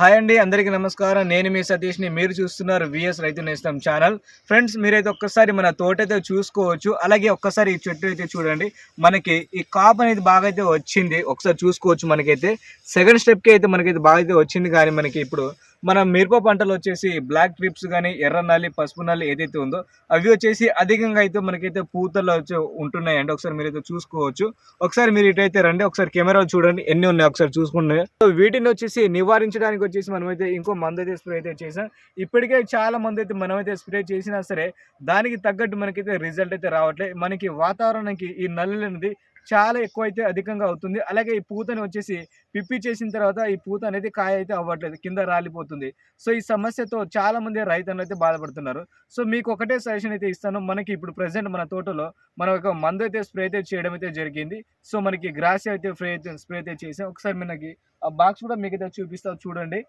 Hi అండి అందరికీ నమస్కారం. నేను మీ సతీష్ని మీరు చూస్తున్నారు విఎస్ రైతు నేస్తం ఛానల్. ఫ్రెండ్స్ మీరైతే ఒక్కసారి మన తోట అయితే చూసుకోవచ్చు. అలాగే ఒక్కసారి ఈ చెట్టు అయితే చూడండి. మనకి ఈ కాప్ అనేది బాగా అయితే వచ్చింది. ఒకసారి చూసుకోవచ్చు మనకైతే. సెకండ్ స్టెప్కి అయితే మనకైతే బాగా అయితే వచ్చింది. కానీ మనకి ఇప్పుడు మన మిరప పంటలు వచ్చేసి బ్లాక్ ట్రిప్స్ కానీ ఎర్ర నల్లి పసుపు నల్లి ఏదైతే ఉందో అవి వచ్చేసి అధికంగా అయితే మనకైతే పూతలు వచ్చి ఉంటున్నాయండి. ఒకసారి మీరైతే చూసుకోవచ్చు. ఒకసారి మీరు ఇటైతే రండి. ఒకసారి కెమెరాలు చూడండి. ఎన్ని ఉన్నాయి? ఒకసారి చూసుకుంటే. సో వీటిని వచ్చేసి నివారించడానికి వచ్చేసి మనమైతే ఇంకో మందు అయితే స్ప్రే అయితే చేసాం ఇప్పటికే చాలా మంది అయితే మనమైతే స్ప్రే చేసినా సరే దానికి తగ్గట్టు మనకైతే రిజల్ట్ అయితే రావట్లేదు మనకి వాతావరణానికి ఈ నల్లి అనేది చాలా ఎక్కువ అయితే అధికంగా అవుతుంది. అలాగే ఈ పూతని వచ్చేసి పిప్పి చేసిన తర్వాత ఈ పూత అనేది కాయ అయితే అవ్వట్లేదు కింద రాలిపోతుంది. సో ఈ సమస్యతో చాలామంది రైతులు అయితే బాధపడుతున్నారు. సో మీకు ఒకటే సజెషన్ అయితే ఇస్తాను. మనకి ఇప్పుడు ప్రజెంట్ మన తోటలో మనం ఒక మందు అయితే స్ప్రే అయితే చేయడం అయితే జరిగింది. సో మనకి గ్రాస్ అయితే స్ప్రే అయితే స్ప్రే అయితే చేసాం. ఒకసారి మనకి ఆ బాక్స్ కూడా మీకు అయితే చూపిస్తా చూడండి.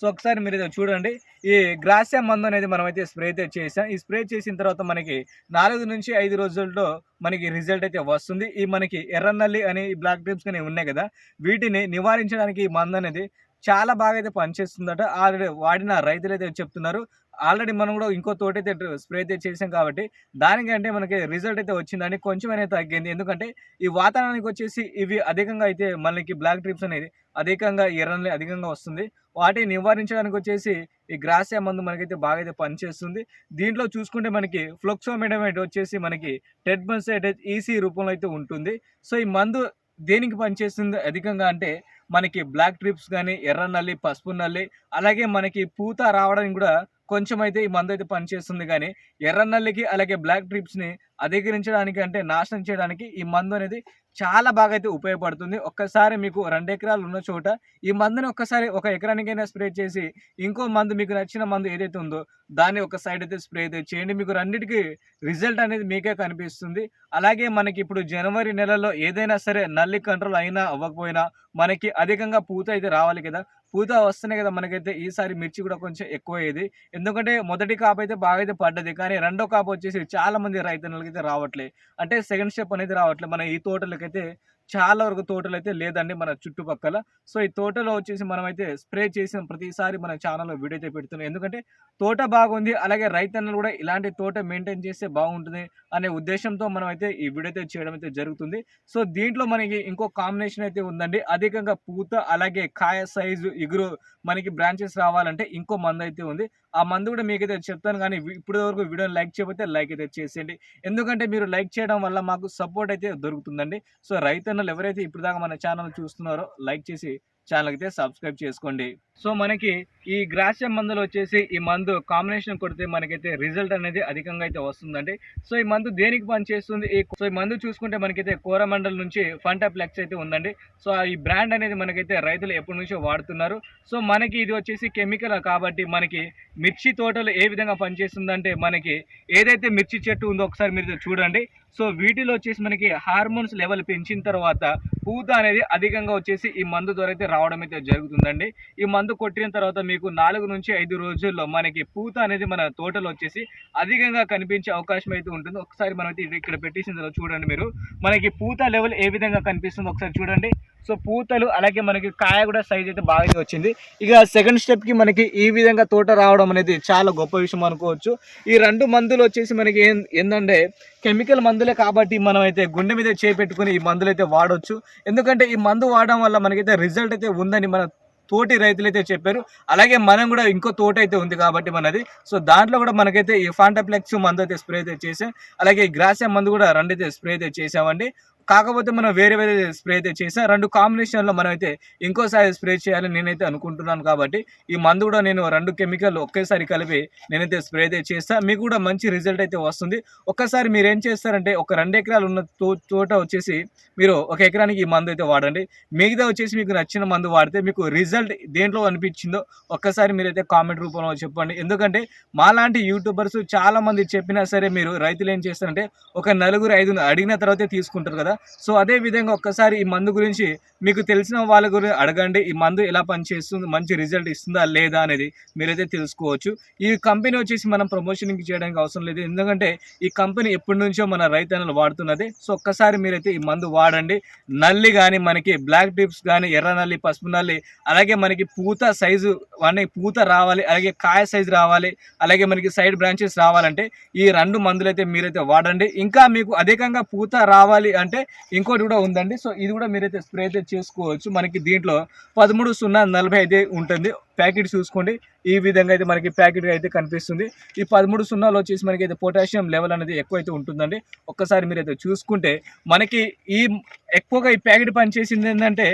సో ఒకసారి మీరు చూడండి. ఈ గ్రాసియా మందు అనేది మనం అయితే స్ప్రే అయితే చేసాం ఈ స్ప్రే చేసిన తర్వాత మనకి నాలుగు నుంచి ఐదు రోజుల్లో మనకి రిజల్ట్ అయితే వస్తుంది. ఈ మనకి ఎర్రనల్లి అని బ్లాక్ ట్రిప్స్ కానీ ఉన్నాయి కదా వీటిని నివారించడానికి ఈ మందు అనేది చాలా బాగా అయితే పనిచేస్తుందట. ఆల్రెడీ వాడిన రైతులు అయితే చెప్తున్నారు. ఆల్రెడీ మనం కూడా ఇంకో తోట అయితే స్ప్రే అయితే చేసాం కాబట్టి దానికంటే మనకి రిజల్ట్ అయితే వచ్చిందని కొంచెం అనేది తగ్గింది. ఎందుకంటే ఈ వాతావరణానికి వచ్చేసి ఇవి అధికంగా అయితే మనకి బ్లాక్ ట్రిప్స్ అనేది అధికంగా ఎర్రని అధికంగా వస్తుంది. వాటిని నివారించడానికి వచ్చేసి ఈ గ్రాసియా మందు మనకైతే బాగా అయితే పనిచేస్తుంది. దీంట్లో చూసుకుంటే మనకి ఫ్లొక్సోమెడమేట్ వచ్చేసి మనకి టెడ్బన్సైడ్ ఈసీ రూపంలో అయితే ఉంటుంది. సో ఈ మందు దేనికి పనిచేస్తుంది? అధికంగా అంటే మనకి బ్లాక్ ట్రిప్స్ కానీ ఎర్ర నల్లి పసుపు నల్లి అలాగే మనకి పూత రావడానికి కూడా కొంచెం అయితే ఈ మందు అయితే పనిచేస్తుంది కానీ ఎర్ర నల్లికి అలాగే బ్లాక్ ట్రిప్స్ని అధికరించడానికి అంటే నాశనం చేయడానికి ఈ మందు అనేది చాలా బాగా అయితే ఉపయోగపడుతుంది. ఒక్కసారి మీకు రెండు ఎకరాలు ఉన్న చోట ఈ మందుని ఒక్కసారి ఒక ఎకరానికైనా స్ప్రే చేసి ఇంకో మందు మీకు నచ్చిన మందు ఏదైతే ఉందో దాన్ని ఒక సైడ్ అయితే స్ప్రే అయితే చేయండి. మీకు రెండింటికి రిజల్ట్ అనేది మీకే కనిపిస్తుంది. అలాగే మనకి ఇప్పుడు జనవరి నెలలో ఏదైనా సరే నల్లి కంట్రోల్ అయినా అవ్వకపోయినా మనకి అధికంగా పూత అయితే రావాలి కదా. పూత వస్తున్నాయి కదా మనకైతే ఈసారి మిర్చి కూడా కొంచెం ఎక్కువ అయ్యేది ఎందుకంటే మొదటి కాపు అయితే బాగా అయితే పడ్డది కానీ రెండో కాపు వచ్చేసి చాలా మంది రైతన్నలకి అయితే రావట్లేదు అంటే సెకండ్ స్టెప్ అనేది రావట్లేదు మన ఈ తోటలకైతే చాలా వరకు తోటలు అయితే లేదండి మన చుట్టుపక్కల. సో ఈ తోటలో వచ్చేసి మనమైతే స్ప్రే చేసిన ప్రతిసారి మన ఛానల్లో వీడియో అయితే పెడుతున్నాం. ఎందుకంటే తోట బాగుంది అలాగే రైతన్నలు కూడా ఇలాంటి తోట మెయింటైన్ చేస్తే బాగుంటుంది అనే ఉద్దేశంతో మనం అయితే ఈ వీడియో అయితే చేయడం అయితే జరుగుతుంది. సో దీంట్లో మనకి ఇంకో కాంబినేషన్ అయితే ఉందండి. అధికంగా పూత అలాగే కాయ సైజు ఇగురు మనకి బ్రాంచెస్ రావాలంటే ఇంకో మందు అయితే ఉంది. ఆ మందు కూడా మీకైతే చెప్తాను కానీ ఇప్పటి వరకు వీడియోని లైక్ చేయకపోతే లైక్ అయితే చేసేయండి. ఎందుకంటే మీరు లైక్ చేయడం వల్ల మాకు సపోర్ట్ అయితే దొరుకుతుందండి. సో రైతన్న రైతన్నలు ఎవరైతే ఇప్పుడు దాకా మన ఛానల్ చూస్తున్నారో లైక్ చేసి ఛానల్ అయితే సబ్స్క్రైబ్ చేసుకోండి. సో మనకి ఈ గ్రాసియం మందులు వచ్చేసి ఈ మందు కాంబినేషన్ కొడితే మనకైతే రిజల్ట్ అనేది అధికంగా అయితే వస్తుందండి. సో ఈ మందు దేనికి పనిచేస్తుంది? ఈ సో ఈ మందు చూసుకుంటే మనకైతే కోరమండల్ నుంచి ఫంటాప్లెక్స్ అయితే ఉందండి. సో ఈ బ్రాండ్ అనేది మనకైతే రైతులు ఎప్పటి నుంచో వాడుతున్నారు. సో మనకి ఇది వచ్చేసి కెమికల్ కాబట్టి మనకి మిర్చి తోటలు ఏ విధంగా పనిచేస్తుందంటే మనకి ఏదైతే మిర్చి చెట్టు ఉందో ఒకసారి మీరు చూడండి. సో వీటిలో వచ్చేసి మనకి హార్మోన్స్ లెవెల్ పెంచిన తర్వాత పూత అనేది అధికంగా వచ్చేసి ఈ మందు ద్వారా అయితే రావడం అయితే జరుగుతుందండి. ఈ మందు కొట్టిన తర్వాత మీకు నాలుగు నుంచి ఐదు రోజుల్లో మనకి పూత అనేది మన తోటలో వచ్చేసి అధికంగా కనిపించే అవకాశం అయితే ఉంటుంది. ఒకసారి మనం అయితే ఇక్కడ పెట్టేసిన తర్వాత చూడండి మీరు. మనకి పూత లెవెల్ ఏ విధంగా కనిపిస్తుందో ఒకసారి చూడండి. సో పూతలు అలాగే మనకి కాయ కూడా సైజ్ అయితే బాగా వచ్చింది. ఇక సెకండ్ స్టెప్కి మనకి ఈ విధంగా తోట రావడం అనేది చాలా గొప్ప విషయం అనుకోవచ్చు. ఈ రెండు మందులు వచ్చేసి మనకి ఏం ఏంటంటే కెమికల్ మందులే కాబట్టి మనం అయితే గుండె మీద చేపెట్టుకుని ఈ మందులు అయితే వాడవచ్చు ఎందుకంటే ఈ మందు వాడడం వల్ల మనకైతే రిజల్ట్ అయితే ఉందని మన తోటి రైతులు అయితే చెప్పారు. అలాగే మనం కూడా ఇంకో తోట అయితే ఉంది కాబట్టి మనది. సో దాంట్లో కూడా మనకైతే ఈ ఫాంటాప్లెక్స్ మందు అయితే స్ప్రే అయితే చేసాం అలాగే ఈ గ్రాసియా మందు కూడా రెండు అయితే స్ప్రే అయితే చేసామండి కాకపోతే మనం వేరే వేరే స్ప్రే అయితే చేసాం రెండు కాంబినేషన్లో మనం అయితే ఇంకోసారి స్ప్రే చేయాలని నేనైతే అనుకుంటున్నాను కాబట్టి ఈ మందు కూడా నేను రెండు కెమికల్ ఒకేసారి కలిపి నేనైతే స్ప్రే అయితే చేస్తాను మీకు కూడా మంచి రిజల్ట్ అయితే వస్తుంది. ఒక్కసారి మీరు ఏం చేస్తారంటే ఒక రెండు ఎకరాలు ఉన్న తో తోట వచ్చేసి మీరు ఒక ఎకరానికి ఈ మందు అయితే వాడండి. మిగతా వచ్చేసి మీకు నచ్చిన మందు వాడితే మీకు రిజల్ట్ దేంట్లో అనిపించిందో ఒక్కసారి మీరైతే కామెంట్ రూపంలో చెప్పండి. ఎందుకంటే మాలాంటి యూట్యూబర్స్ చాలామంది చెప్పినా సరే మీరు రైతులు ఏం చేస్తారంటే ఒక నలుగురు ఐదు అడిగిన తర్వాతే తీసుకుంటారు కదా. సో అదే విధంగా ఒక్కసారి ఈ మందు గురించి మీకు తెలిసిన వాళ్ళ గురించి అడగండి ఈ మందు ఎలా పనిచేస్తుంది మంచి రిజల్ట్ ఇస్తుందా లేదా అనేది మీరైతే తెలుసుకోవచ్చు. ఈ కంపెనీ వచ్చేసి మనం ప్రమోషన్కి చేయడానికి అవసరం లేదు. ఎందుకంటే ఈ కంపెనీ ఎప్పటి నుంచో మన రైతన్నలు వాడుతున్నది. సో ఒక్కసారి మీరైతే ఈ మందు వాడండి. నల్లి కానీ మనకి బ్లాక్ టిప్స్ కానీ ఎర్ర నల్లి పసుపు నల్లి అలాగే మనకి పూత సైజు అనే పూత రావాలి అలాగే కాయ సైజు రావాలి అలాగే మనకి సైడ్ బ్రాంచెస్ రావాలంటే ఈ రెండు మందులైతే మీరైతే వాడండి. ఇంకా మీకు అధికంగా పూత రావాలి అంటే ఇంకోటి కూడా ఉందండి. సో ఇది కూడా మీరైతే స్ప్రే అయితే చేసుకోవచ్చు. మనకి దీంట్లో పదమూడు సున్నా నలభై అయితే ఉంటుంది. ప్యాకెట్ చూసుకోండి. ఈ విధంగా అయితే మనకి ప్యాకెట్ అయితే కనిపిస్తుంది. ఈ పదమూడు సున్నాలు వచ్చేసి మనకి అయితే పొటాషియం లెవెల్ అనేది ఎక్కువ అయితే ఉంటుందండి. ఒక్కసారి మీరైతే చూసుకుంటే మనకి ఈ ఎక్కువగా ఈ ప్యాకెట్ పనిచేసింది ఏంటంటే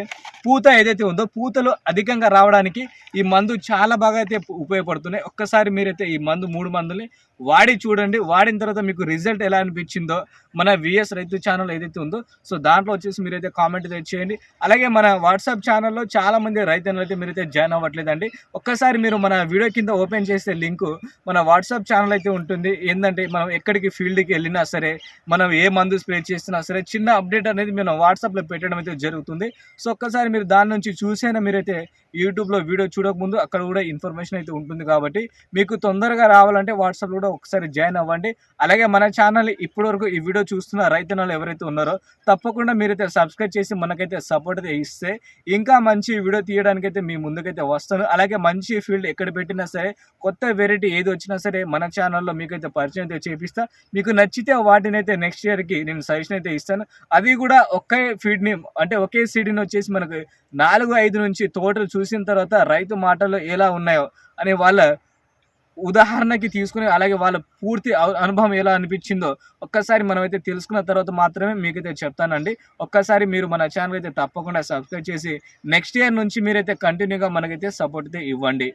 పూత ఏదైతే ఉందో పూతలు అధికంగా రావడానికి ఈ మందు చాలా బాగా అయితే ఉపయోగపడుతున్నాయి. ఒక్కసారి మీరైతే ఈ మందు మూడు మందుల్ని వాడి చూడండి. వాడిన తర్వాత మీకు రిజల్ట్ ఎలా అనిపించిందో మన విఎస్ రైతు ఛానల్ ఏదైతే ఉందో. సో దాంట్లో వచ్చేసి మీరైతే కామెంట్ అయితే చేయండి. అలాగే మన వాట్సాప్ ఛానల్లో చాలామంది రైతులు అయితే మీరైతే జాయిన్ అవ్వట్లేదండి. ఒక్కసారి మీరు మన వీడియో కింద ఓపెన్ చేసే లింకు మన వాట్సాప్ ఛానల్ అయితే ఉంటుంది. ఏంటంటే మనం ఎక్కడికి ఫీల్డ్కి వెళ్ళినా సరే మనం ఏ మందు స్ప్రే చేసినా సరే చిన్న అప్డేట్ అనేది మనం వాట్సాప్లో పెట్టడం అయితే జరుగుతుంది. సో ఒక్కసారి మీరు దాని నుంచి చూసైనా మీరైతే యూట్యూబ్లో వీడియో చూడకముందు అక్కడ కూడా ఇన్ఫర్మేషన్ అయితే ఉంటుంది కాబట్టి మీకు తొందరగా రావాలంటే వాట్సాప్లో కూడా ఒకసారి జాయిన్ అవ్వండి. అలాగే మన ఛానల్ ఇప్పటివరకు ఈ వీడియో చూస్తున్న రైతన్నలు ఎవరైతే ఉన్నారో తప్పకుండా మీరైతే సబ్స్క్రైబ్ చేసి మనకైతే సపోర్ట్ అయితే ఇస్తే ఇంకా మంచి వీడియో తీయడానికైతే మీ ముందుకైతే వస్తాను. అలాగే మంచి ఫీల్డ్ ఎక్కడ పెట్టినా సరే కొత్త వెరైటీ ఏది వచ్చినా సరే మన ఛానల్లో మీకైతే పరిచయం అయితే చేపిస్తా. మీకు నచ్చితే వాటిని అయితే నెక్స్ట్ ఇయర్కి నేను సజెషన్ అయితే ఇస్తాను. అవి కూడా ఒకే ఫీడ్ని అంటే ఒకే సీడ్ని వచ్చేసి మనకు నాలుగు ఐదు నుంచి తోటలు చూసిన తర్వాత రైతు మాటలు ఎలా ఉన్నాయో అనే వాళ్ళ ఉదాహరణకి తీసుకుని అలాగే వాళ్ళ పూర్తి అనుభవం ఎలా అనిపించిందో ఒక్కసారి మనమైతే తెలుసుకున్న తర్వాత మాత్రమే మీకైతే చెప్తానండి. ఒక్కసారి మీరు మన ఛానల్ అయితే తప్పకుండా సబ్స్క్రైబ్ చేసి నెక్స్ట్ ఇయర్ నుంచి మీరైతే కంటిన్యూగా మనకైతే సపోర్ట్ అయితే ఇవ్వండి.